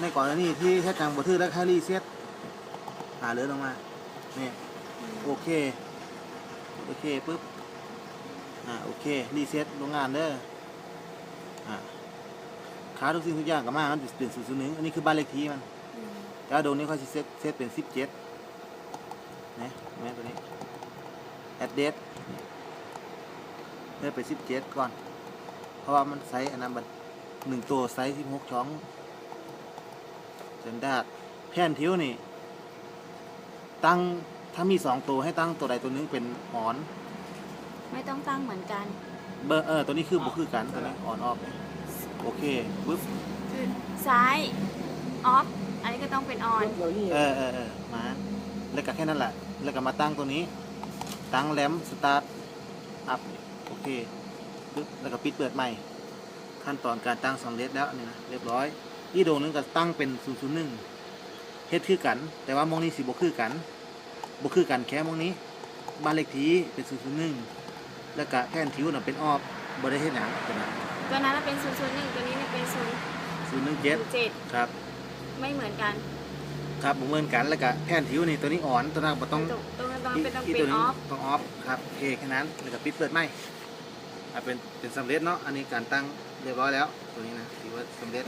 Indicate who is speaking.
Speaker 1: ในก่อนหน้านี้ที่แค่ทางบัทึกแล้วแค่รีเซ็ตหาเลือลงมาเนี่ยโอเค โอเคปุ๊บ อ่า โอเค รีเซ็ตโรงงานเด้อ อ่าค้าทุกสิ่งทุกอย่างกับมามันเป็นศูนย์ศูนย์หนึ่งอันนี้คือบ้านเลขที่มันแล้วโดนนี้ค่อยเซ็ตเซ็ตเป็นสิบเจ็ดนะแม่ตัวนี้ address เลือกไปสิบเจ็ดก่อน เพราะว่ามันไซส์อันนั้นมันหนึ่งตัวไซส์สิบหกช่อง นดาดแผ่นทิวนี่ ตั้งถ้ามีสองตัวให้ตั้งตัวใดตัวหนึงเป็นออน
Speaker 2: ไม่ต้องตั้งเหมือนกัน
Speaker 1: เบอร์เออตัวนี้คือบุคือกันตัวนี้ออนออฟโอเคปึ๊บ
Speaker 2: คือซ้ายออฟอันนี้ก็ต้องเป็นออน
Speaker 1: เออเออเออมาแล้วก็แค่นั้นแหละแล้วก็มาตั้งตัวนี้ ตั้งแรมสตาร์ทอัพโอเคปึ๊บแล้วก็ปิดเปิดใหม่ ขั้นตอนการตั้งสำเร็จแล้วนี่นะเรียบร้อย อีโดงนึงก็ตั้งเป็น0 0 1เฮ็ดคือกัน แต่ว่ามองนี้สิบ่คือกันบ่คือกันแค่มองนี้ บ้านเลขที่เป็น0 0 1แล้วก็แผ่นทิวน่ะเป็นออฟบ่ได้เฮ็ดหยังตัวนั้น
Speaker 2: ตัวนั้นเป็นศูนย์ศูนย์หนึ่งตัวนี้เนี่ยเป็นศูนย์
Speaker 1: 017
Speaker 2: เจ็ด
Speaker 1: ครับ
Speaker 2: ไม่เหมือนกัน
Speaker 1: ครับบ่เหมือนกันแล้วก็แผ่นทิวนี่ตัวนี้อ่อนตัวนั้นบ่ต้อง
Speaker 2: ตรงตรงนั้นต้องเป็นต้อง
Speaker 1: ที่
Speaker 2: เป็น
Speaker 1: ตัว
Speaker 2: อ
Speaker 1: นี้
Speaker 2: อฟ
Speaker 1: ต้องออฟครับโอเคแค่นั้นแล้วก็ปิดเปิดไหมอะเป็นเป็นสำเร็จเนาะอันนี้การตั้งเรียบร้อยแล้วตัวนี้นะถือว่าสำเร็จ